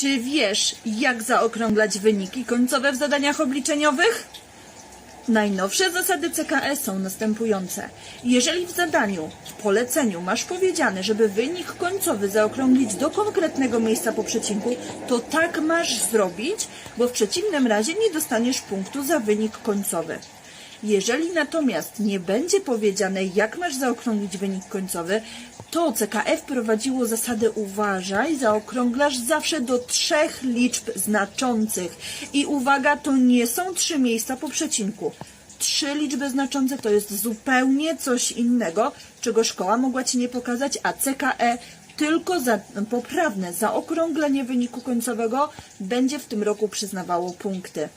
Czy wiesz, jak zaokrąglać wyniki końcowe w zadaniach obliczeniowych? Najnowsze zasady CKE są następujące. Jeżeli w zadaniu, w poleceniu masz powiedziane, żeby wynik końcowy zaokrąglić do konkretnego miejsca po przecinku, to tak masz zrobić, bo w przeciwnym razie nie dostaniesz punktu za wynik końcowy. Jeżeli natomiast nie będzie powiedziane, jak masz zaokrąglić wynik końcowy, to CKF wprowadziło zasadę uważaj, zaokrąglasz zawsze do trzech liczb znaczących. I uwaga, to nie są trzy miejsca po przecinku. Trzy liczby znaczące to jest zupełnie coś innego, czego szkoła mogła Ci nie pokazać, a CKE tylko za poprawne zaokrąglenie wyniku końcowego będzie w tym roku przyznawało punkty.